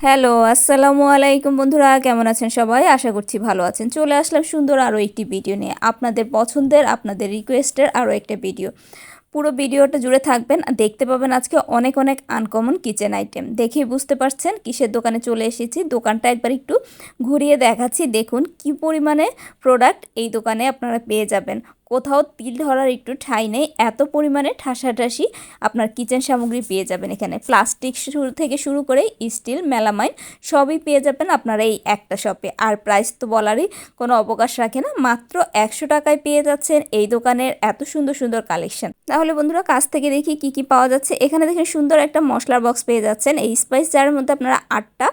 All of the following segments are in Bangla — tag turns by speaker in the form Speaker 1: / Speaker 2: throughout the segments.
Speaker 1: হ্যালো, আসসালামু আলাইকুম বন্ধুরা, কেমন আছেন সবাই? আশা করছি ভালো আছেন। চলে আসলাম সুন্দর আরও একটি ভিডিও নিয়ে। আপনাদের পছন্দের, আপনাদের রিকোয়েস্টের আরও একটা ভিডিও। পুরো ভিডিওটা জুড়ে থাকবেন আর দেখতে পাবেন আজকে অনেক অনেক আনকমন কিচেন আইটেম দেখেই বুঝতে পারছেন কিসের দোকানে চলে এসেছি। দোকানটা একবার একটু ঘুরিয়ে দেখাচ্ছি। দেখুন কি পরিমাণে প্রোডাক্ট এই দোকানে আপনারা পেয়ে যাবেন। কোথাও তিল ধরার একটু ঠাঁই নেই, এত পরিমাণে ঠাসাঠাসি আপনার কিচেন সামগ্রী পেয়ে যাবেন এখানে। প্লাস্টিক শুরু থেকে শুরু করে স্টিল মেলামাইন সবই পেয়ে যাবেন আপনারা এই একটা শপে আর প্রাইস তো বলারই কোনো অবকাশ রাখে না, মাত্র একশো টাকায় পেয়ে যাচ্ছেন এই দোকানের এত সুন্দর সুন্দর কালেকশন তাহলে বন্ধুরা কাছ থেকে দেখি কি কি পাওয়া যাচ্ছে। এখানে দেখেন সুন্দর একটা মশলার বক্স পেয়ে যাচ্ছেন। এই স্পাইস জারের মধ্যে আপনারা আটটা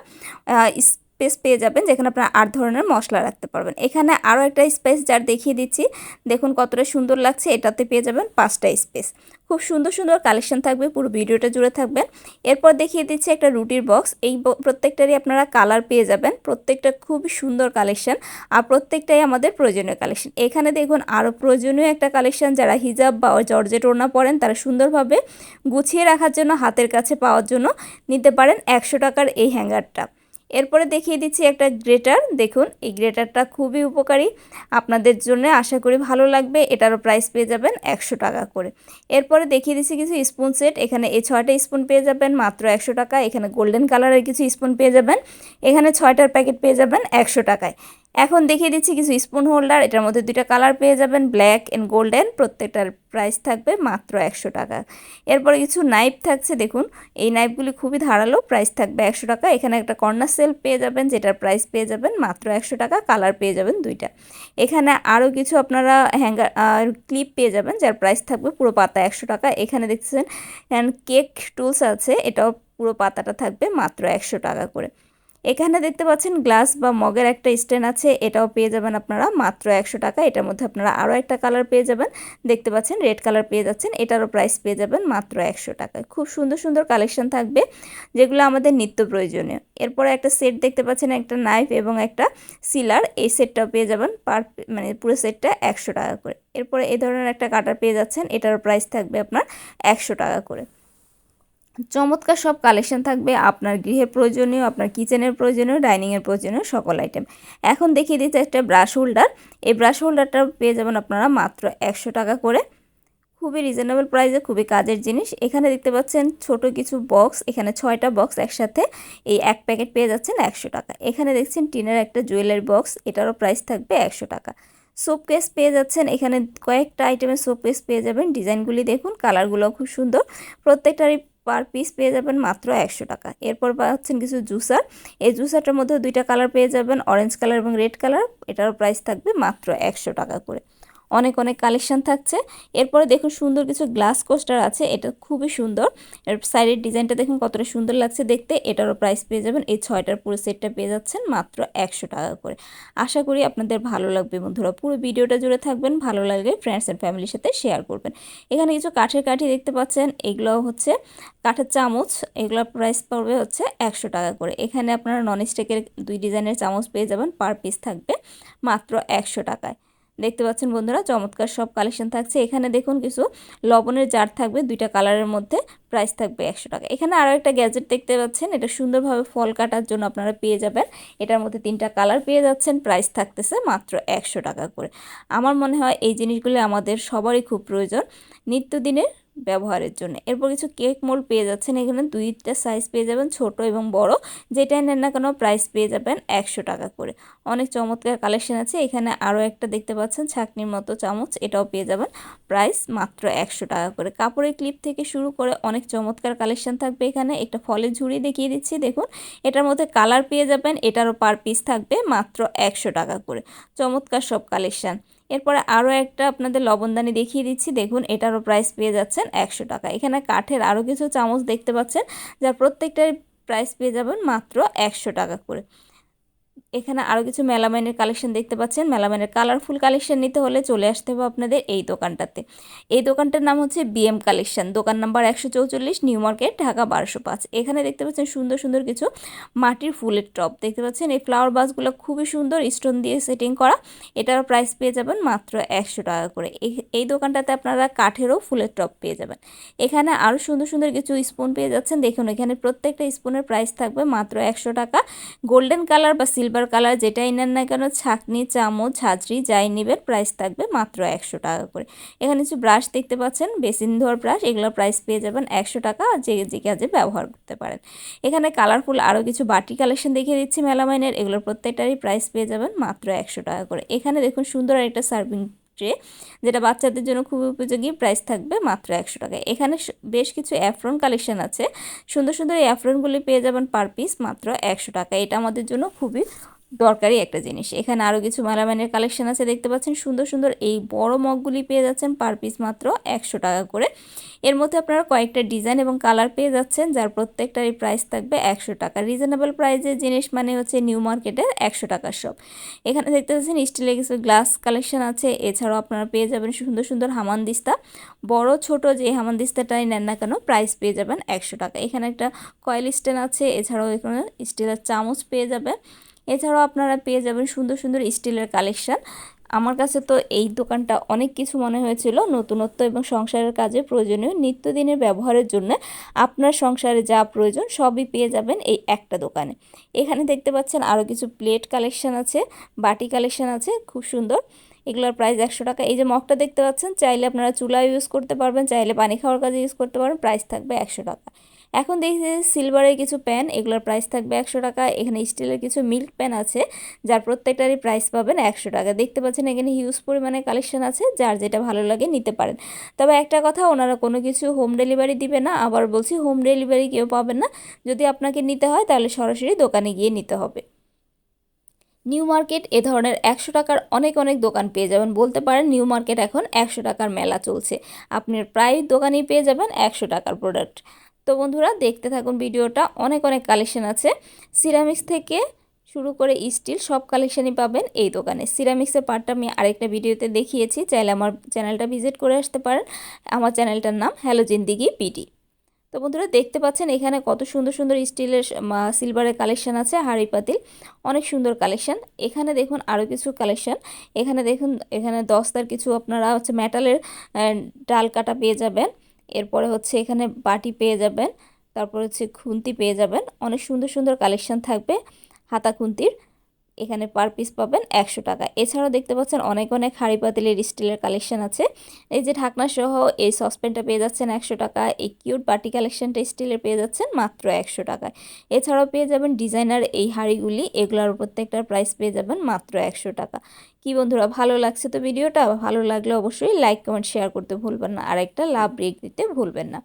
Speaker 1: স্পেস পেয়ে যাবেন, যেখানে আপনারা আট ধরনের মশলা রাখতে পারবেন। এখানে আরও একটা স্পেস যার দেখিয়ে দিচ্ছি। দেখুন কতটা সুন্দর লাগছে, এটাতে পেয়ে যাবেন পাঁচটা স্পেস খুব সুন্দর সুন্দর কালেকশন থাকবে, পুরো ভিডিওটা জুড়ে থাকবেন এরপর দেখিয়ে দিচ্ছি একটা রুটির বক্স এই প্রত্যেকটারই আপনারা কালার পেয়ে যাবেন, প্রত্যেকটা খুবই সুন্দর কালেকশন আর প্রত্যেকটাই আমাদের প্রয়োজনীয় কালেকশন এখানে দেখুন আরও প্রয়োজনীয় একটা কালেকশন যারা হিজাব বা জর্জেট ওড়না পরেন, তারা সুন্দরভাবে গুছিয়ে রাখার জন্য, হাতের কাছে পাওয়ার জন্য নিতে পারেন একশো টাকার এই হ্যাঙ্গারটা এরপরে দেখিয়ে দিচ্ছি একটা গ্রেটার। দেখুন, এই গ্রেটারটা খুবই উপকারী। আপনাদের জন্য আশা করি ভালো লাগবে। এটারও প্রাইস পেয়ে যাবেন একশো টাকা করে। এরপরে দেখিয়ে দিচ্ছি কিছু স্পুন সেট এখানে এই ছয়টা স্পুন পেয়ে যাবেন, মাত্র একশো টাকা। এখানে গোল্ডেন কালারের কিছু স্পুন পেয়ে যাবেন। এখানে ছয়টার প্যাকেট পেয়ে যাবেন একশো টাকায়। এখন দেখিয়ে দিচ্ছি কিছু স্পুন হোল্ডার এটার মধ্যে দুইটা কালার পেয়ে যাবেন ব্ল্যাক অ্যান্ড গোল্ডেন প্রত্যেকটার প্রাইস থাকবে মাত্র একশো টাকা। এরপরে কিছু নাইফ থাকছে, দেখুন, এই নাইফগুলি খুবই ধারালো প্রাইস থাকবে একশো টাকা। এখানে একটা কর্নার সেল পেয়ে যাবেন, যেটার প্রাইস পেয়ে যাবেন মাত্র একশো টাকা কালার পেয়ে যাবেন দুইটা। এখানে আরও কিছু আপনারা হ্যাঙ্গার ক্লিপ পেয়ে যাবেন, যার প্রাইস থাকবে পুরো পাতা একশো টাকা। এখানে দেখছেন কেক টুলস আছে, এটাও পুরো পাতাটা থাকবে মাত্র একশো টাকা করে। এখানে দেখতে পাচ্ছেন গ্লাস বা মগের একটা স্ট্যান্ড আছে, এটাও পেয়ে যাবেন আপনারা মাত্র একশো টাকা। এটার মধ্যে আপনারা আরও একটা কালার পেয়ে যাবেন। দেখতে পাচ্ছেন রেড কালার পেয়ে যাচ্ছেন, এটারও প্রাইস পেয়ে যাবেন মাত্র একশো টাকায়। খুব সুন্দর সুন্দর কালেকশন থাকবে, যেগুলো আমাদের নিত্য প্রয়োজনীয়। এরপরে একটা সেট দেখতে পাচ্ছেন, একটা নাইফ এবং একটা সিলার, এই সেটটাও পেয়ে যাবেন পার মানে পুরো সেটটা একশো টাকা করে। এরপরে এই ধরনের একটা কাটার পেয়ে যাচ্ছেন, এটারও প্রাইস থাকবে আপনার একশো টাকা করে। চমৎকার সব কালেকশন থাকবে। আপনার গৃহের প্রয়োজনীয়, আপনার কিচেনের প্রয়োজনীয়, ডাইনিংয়ের প্রয়োজনীয় সকল আইটেম এখন দেখিয়ে দিতে একটা ব্রাশ হোল্ডার এই ব্রাশ হোল্ডারটা পেয়ে যাবেন আপনারা মাত্র একশো টাকা করে। খুবই রিজনেবল প্রাইসে খুবই কাজের জিনিস। এখানে দেখতে পাচ্ছেন ছোট কিছু বক্স এখানে ছয়টা বক্স একসাথে। এই এক প্যাকেট পেয়ে যাচ্ছেন একশো টাকা। এখানে দেখছেন টিনের একটা জুয়েলারি বক্স এটারও প্রাইস থাকবে একশো টাকা। সোপ কেস পেয়ে যাচ্ছেন। এখানে কয়েকটা আইটেমের সোপ কেস পেয়ে যাবেন। ডিজাইনগুলি দেখুন কালারগুলো খুব সুন্দর। প্রত্যেকটারই পার পিস পেয়ে যাবেন মাত্র একশো টাকা। এরপর পাচ্ছেন কিছু জুসার। এই জুসারটার মধ্যে দুইটা কালার পেয়ে যাবেন অরেঞ্জ কালার এবং রেড কালার এটারও প্রাইস থাকবে মাত্র একশো টাকা করে। অনেক অনেক কালেকশান থাকছে। এরপরে দেখুন সুন্দর কিছু গ্লাস কোস্টার আছে, এটা খুবই সুন্দর। এর সাইডের ডিজাইনটা দেখুন কতটা সুন্দর লাগছে দেখতে, এটারও প্রাইস পেয়ে যাবেন। এই ছয়টার পুরো সেটটা পেয়ে যাচ্ছেন মাত্র একশো টাকা করে। আশা করি আপনাদের ভালো লাগবে বন্ধুরা। পুরো ভিডিওটা জুড়ে থাকবেন, ভালো লাগলে ফ্রেন্ডস অ্যান্ড ফ্যামিলির সাথে শেয়ার করবেন। এখানে কিছু কাঠের কাঠি দেখতে পাচ্ছেন এগুলো হচ্ছে কাঠের চামচ এগুলোর প্রাইস পড়বে হচ্ছে একশো টাকা করে। এখানে আপনারা নন স্টিকের দুই ডিজাইনের চামচ পেয়ে যাবেন পার পিস থাকবে মাত্র একশো টাকায়। দেখতে পাচ্ছেন বন্ধুরা, চমৎকার সব কালেকশন থাকছে। এখানে দেখুন কিছু লবণের জার থাকবে, দুইটা কালারের মধ্যে প্রাইস থাকবে একশো টাকা। এখানে আরও একটা গ্যাজেট দেখতে পাচ্ছেন, এটা সুন্দরভাবে ফল কাটার জন্য আপনারা পেয়ে যাবেন। এটার মধ্যে তিনটা কালার পেয়ে যাচ্ছেন প্রাইস থাকতেছে মাত্র একশো টাকা করে। আমার মনে হয় এই জিনিসগুলি আমাদের সবারই খুব প্রয়োজন। নিত্যদিনের ব্যবহারের জন্য। এরপর কিছু কেক মোল্ড পেয়ে যাচ্ছেন। এখানে দুইটা সাইজ পেয়ে যাবেন, ছোট এবং বড়। যেটাই নেন না কেন প্রাইস পেয়ে যাবেন একশো টাকা করে। অনেক চমৎকার কালেকশন আছে। এখানে আরও একটা দেখতে পাচ্ছেন, ছাকনির মতো চামচ। এটাও পেয়ে যাবেন প্রাইস মাত্র একশো টাকা করে। কাপড়ের ক্লিপ থেকে শুরু করে অনেক চমৎকার কালেকশন থাকবে এখানে। একটা ফলের ঝুড়ি দেখিয়ে দিচ্ছি, দেখুন। এটার মধ্যে কালার পেয়ে যাবেন, এটারও পার পিস থাকবে মাত্র একশো টাকা করে। চমৎকার সব কালেকশান এরপরে আরও একটা আপনাদের লবণদানি দেখিয়ে দিচ্ছি। দেখুন, এটারও প্রাইস পেয়ে যাচ্ছেন একশো টাকা। এখানে কাঠের আরও কিছু চামচ দেখতে পাচ্ছেন, যার প্রত্যেকটার প্রাইস পেয়ে যাবেন মাত্র একশো টাকা করে। এখানে আরও কিছু মেলামাইনের কালেকশন দেখতে পাচ্ছেন। মেলামাইনের কালারফুল কালেকশন নিতে হলে চলে আসতে হবে আপনাদের এই দোকানটাতে। এই দোকানটার নাম হচ্ছে বিএম কালেকশন দোকান নাম্বার একশো চৌচল্লিশ, নিউ মার্কেট, ঢাকা বারোশো পাঁচ। এখানে দেখতে পাচ্ছেন সুন্দর সুন্দর কিছু মাটির ফুলের টপ। দেখতে পাচ্ছেন এই ফ্লাওয়ার বাসগুলো খুবই সুন্দর স্টোন দিয়ে সেটিং করা। এটার প্রাইস পেয়ে যাবেন মাত্র একশো টাকা করে। এই দোকানটাতে আপনারা কাঠেরও ফুলের টপ পেয়ে যাবেন। এখানে আরও সুন্দর সুন্দর কিছু স্পুন পেয়ে যাচ্ছেন। দেখুন, এখানে প্রত্যেকটা স্পুনের প্রাইস থাকবে মাত্র একশো টাকা। গোল্ডেন কালার বা সিলভার কালার যেটাই নেন না কেন, ছাকনি, চামচ ঝাঁঝরি যাই নেবেন প্রাইস থাকবে মাত্র একশো টাকা করে। এখানে কিছু ব্রাশ দেখতে পাচ্ছেন, বেসিন ধোয়ার ব্রাশ এগুলোর প্রাইস পেয়ে যাবেন একশো টাকা যে যে কাজে ব্যবহার করতে পারেন। এখানে কালারফুল আরও কিছু বাটি কালেকশন দেখিয়ে দিচ্ছি মেলামাইনের এগুলোর প্রত্যেকটারই প্রাইস পেয়ে যাবেন মাত্র একশো টাকা করে। এখানে দেখুন সুন্দর একটা সার্ভিং ট্রে যেটা বাচ্চাদের জন্য খুবই উপযোগী প্রাইস থাকবে মাত্র একশো টাকা। এখানে বেশ কিছু অ্যাফ্রন কালেকশন আছে। সুন্দর সুন্দর এই অ্যাফ্রনগুলি পেয়ে যাবেন পার পিস মাত্র একশো টাকা। এটা আমাদের জন্য খুবই দরকারি একটা জিনিস। এখানে আরও কিছু মালামানের কালেকশন আছে, দেখতে পাচ্ছেন। সুন্দর সুন্দর এই বড় মগগুলি পেয়ে যাচ্ছেন পার পিস মাত্র একশো টাকা করে। এর মধ্যে আপনারা কয়েকটা ডিজাইন এবং কালার পেয়ে যাচ্ছেন, যার প্রত্যেকটারই প্রাইস থাকবে একশো টাকা। রিজনেবল প্রাইসের জিনিস মানে হচ্ছে নিউ মার্কেটের একশো টাকার সব এখানে দেখতে পাচ্ছেন স্টিলের কিছু গ্লাস কালেকশন আছে। এছাড়াও আপনারা পেয়ে যাবেন সুন্দর সুন্দর হামানদিস্তা বড়, ছোট যে হামানদিস্তাটাই নেন না কেন প্রাইস পেয়ে যাবেন একশো টাকা। এখানে একটা কয়েল স্ট্যান্ড আছে, এছাড়াও এখানে স্টিলের চামচ পেয়ে যাবেন। এছাড়াও আপনারা পেয়ে যাবেন সুন্দর সুন্দর স্টিলের কালেকশান। আমার কাছে তো এই দোকানটা অনেক কিছু মনে হয়েছিল, নতুনত্ব এবং সংসারের কাজে প্রয়োজনীয় নিত্যদিনের ব্যবহারের জন্য আপনার সংসারে যা প্রয়োজন সবই পেয়ে যাবেন এই একটা দোকানে। এখানে দেখতে পাচ্ছেন আরও কিছু প্লেট কালেকশান আছে, বাটি কালেকশান আছে, খুব সুন্দর। এগুলোর প্রাইস একশো টাকা। এই যে মগটা দেখতে পাচ্ছেন, চাইলে আপনারা চুলা ইউজ করতে পারবেন, চাইলে পানি খাওয়ার কাজে ইউজ করতে পারবেন, প্রাইস থাকবে একশো টাকা। এখন দেখছি সিলভারের কিছু প্যান এগুলোর প্রাইস থাকবে একশো টাকা। এখানে স্টিলের কিছু মিল্ক প্যান আছে, যার প্রত্যেকটারই প্রাইস পাবেন একশো টাকা। দেখতে পাচ্ছেন এখানে হিউজ পরিমাণে কালেকশন আছে, যার যেটা ভালো লাগে নিতে পারেন। তবে একটা কথা, ওনারা কোনো কিছু হোম ডেলিভারি দিবে না। আবার বলছি হোম ডেলিভারি কেউ পাবেন না। যদি আপনাকে নিতে হয়, তাহলে সরাসরি দোকানে গিয়ে নিতে হবে। নিউ মার্কেট এ ধরনের একশো টাকার অনেক অনেক দোকান পেয়ে যাবেন। বলতে পারেন নিউ মার্কেট এখন একশো টাকার মেলা চলছে। আপনি প্রায় দোকানেই পেয়ে যাবেন একশো টাকার প্রোডাক্ট তো বন্ধুরা দেখতে থাকুন ভিডিওটা, অনেক অনেক কালেকশন আছে। সিরামিক্স থেকে শুরু করে স্টিল সব কালেকশানই পাবেন এই দোকানে। সিরামিক্সের পার্টটা আমি আরেকটা ভিডিওতে দেখিয়েছি, চাইলে আমার চ্যানেলটা ভিজিট করে আসতে পারেন। আমার চ্যানেলটার নাম হ্যালো জিন্দিগি পিটি তো বন্ধুরা দেখতে পাচ্ছেন এখানে কত সুন্দর সুন্দর স্টিলের সিলভারের কালেকশান আছে, হাড়ি পাতিল, অনেক সুন্দর কালেকশান এখানে দেখুন আরও কিছু কালেকশান এখানে দেখুন, এখানে দস্তার কিছু আপনারা হচ্ছে মেটালের ডাল কাটা পেয়ে যাবেন। এরপরে হচ্ছে এখানে বাটি পেয়ে যাবেন, তারপর হচ্ছে খুন্তি পেয়ে যাবেন। অনেক সুন্দর সুন্দর কালেকশন থাকবে, হাতা খুন্তির। এখানে পার পিস পাবেন একশো টাকা। এছাড়াও দেখতে পাচ্ছেন অনেক অনেক হাঁড়ি পাতিলের স্টিলের কালেকশন আছে। এই যে ঢাকনা সহ এই সসপ্যানটা পেয়ে যাচ্ছেন একশো টাকা, এই কিউট বাটি কালেকশনটা স্টিলের পেয়ে যাচ্ছেন মাত্র একশো টাকায়। এছাড়াও পেয়ে যাবেন ডিজাইনার এই হাঁড়িগুলি, এগুলোর প্রত্যেকটার প্রাইস পেয়ে যাবেন মাত্র একশো টাকা। কি বন্ধুরা, ভালো লাগছে তো ভিডিওটা? ভালো লাগলে অবশ্যই লাইক কমেন্ট শেয়ার করতে ভুলবেন না। আর একটা লাভ ব্রেক দিতে ভুলবেন না।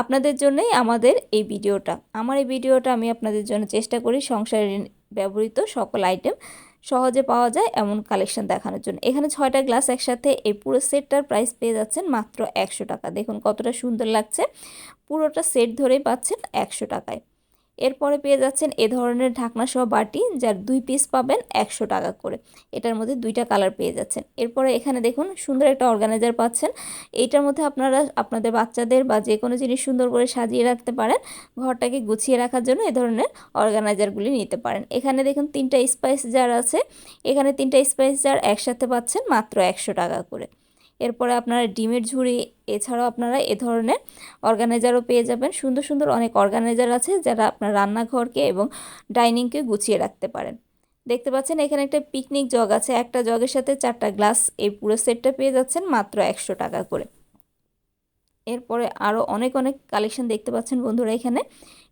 Speaker 1: আপনাদের জন্যই আমাদের এই ভিডিওটা। আমার এই ভিডিওটা আমি আপনাদের জন্য চেষ্টা করি সংসারের ব্যবহৃত সকল আইটেম সহজে পাওয়া যায় এমন কালেকশন দেখানোর জন্য। এখানে ছয়টা গ্লাস একসাথে এই পুরো সেটটার প্রাইস পেয়ে যাচ্ছেন মাত্র একশো টাকা। দেখুন কতটা সুন্দর লাগছে। পুরোটা সেট ধরেই পাচ্ছেন একশো টাকায়। এরপরে পেয়ে যাচ্ছেন এ ধরনের ঢাকনা সহ বাটি, যার দুই পিস পাবেন একশো টাকা করে। এটার মধ্যে দুইটা কালার পেয়ে যাচ্ছেন। এরপরে এখানে দেখুন, সুন্দর একটা অর্গানাইজার পাচ্ছেন। এইটার মধ্যে আপনারা, আপনাদের বাচ্চাদের বা যে কোনো জিনিস সুন্দর করে সাজিয়ে রাখতে পারেন, ঘরটাকে গুছিয়ে রাখার জন্য এ ধরনের অর্গানাইজারগুলি নিতে পারেন। এখানে দেখুন, তিনটা স্পাইস জার আছে। এখানে তিনটা স্পাইস জার একসাথে পাচ্ছেন মাত্র একশো টাকা করে। এরপরে আপনারা ডিমের ঝুড়ি, এছাড়াও আপনারা এ ধরনের অর্গানাইজারও পেয়ে যাবেন। সুন্দর সুন্দর অনেক অর্গানাইজার আছে যারা আপনার রান্নাঘরকে এবং ডাইনিংকে গুছিয়ে রাখতে পারেন। দেখতে পাচ্ছেন এখানে একটা পিকনিক জগ আছে। একটা জগের সাথে চারটা গ্লাস এই পুরো সেটটা পেয়ে যাচ্ছেন মাত্র একশো টাকা করে। এরপরে আরও অনেক অনেক কালেকশন দেখতে পাচ্ছেন বন্ধুরা এখানে।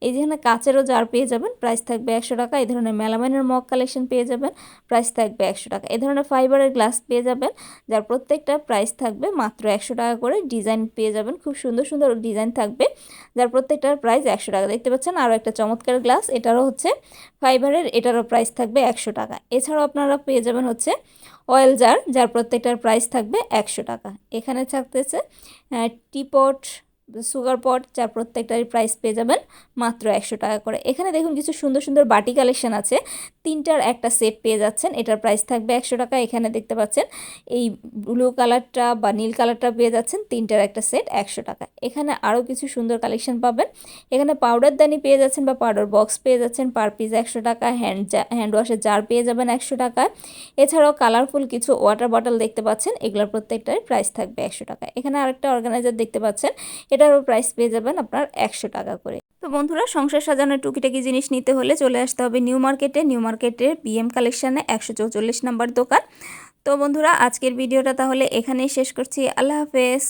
Speaker 1: এই যেখানে কাচেরও জার পেয়ে যাবেন প্রাইস থাকবে একশো টাকা। এই ধরনের মেলামাইনের মগ কালেকশন পেয়ে যাবেন প্রাইস থাকবে একশো টাকা। এই ধরনের ফাইবারের গ্লাস পেয়ে যাবেন, যার প্রত্যেকটা প্রাইস থাকবে মাত্র একশো টাকা করে। ডিজাইন পেয়ে যাবেন, খুব সুন্দর সুন্দর ডিজাইন থাকবে, যার প্রত্যেকটার প্রাইস একশো টাকা। দেখতে পাচ্ছেন আরও একটা চমৎকার গ্লাস এটারও হচ্ছে ফাইবারের এটারও প্রাইস থাকবে একশো টাকা। এছাড়াও আপনারা পেয়ে যাবেন হচ্ছে অয়েল জার যার প্রত্যেকটার প্রাইস থাকবে একশো টাকা। এখানে থাকতেছে টিপট সুগার পট, যার প্রত্যেকটারই প্রাইস পেয়ে যাবেন মাত্র একশো টাকা করে। এখানে দেখুন কিছু সুন্দর সুন্দর বাটি কালেকশন আছে। তিনটার একটা সেট পেয়ে যাচ্ছেন। এটার প্রাইস থাকবে একশো টাকা। এখানে দেখতে পাচ্ছেন, এই ব্লু কালারটা বা নীল কালারটা পেয়ে যাচ্ছেন তিনটার একটা সেট একশো টাকা। এখানে আরও কিছু সুন্দর কালেকশন পাবেন। এখানে পাউডার দানি পেয়ে যাচ্ছেন বা পাউডার বক্স পেয়ে যাচ্ছেন পার পিস একশো টাকা। হ্যান্ড হ্যান্ড ওয়াশের জার পেয়ে যাবেন একশো টাকা। এছাড়াও কালারফুল কিছু ওয়াটার বটল দেখতে পাচ্ছেন, এগুলোর প্রত্যেকটার প্রাইস থাকবে একশো টাকা। এখানে আরেকটা অর্গানাইজার দেখতে পাচ্ছেন, এটারও প্রাইস পেয়ে যাবেন আপনার একশো টাকা করে। তো বন্ধুরা, সংসার সাজানোর টুকিটাকি জিনিস নিতে হলে চলে আসতে হবে নিউ মার্কেটে। নিউ মার্কেটের বিএম কালেকশানে একশো চৌচল্লিশ নাম্বার দোকান। তো বন্ধুরা, আজকের ভিডিওটা তাহলে এখানেই শেষ করছি। আল্লাহ হাফেজ।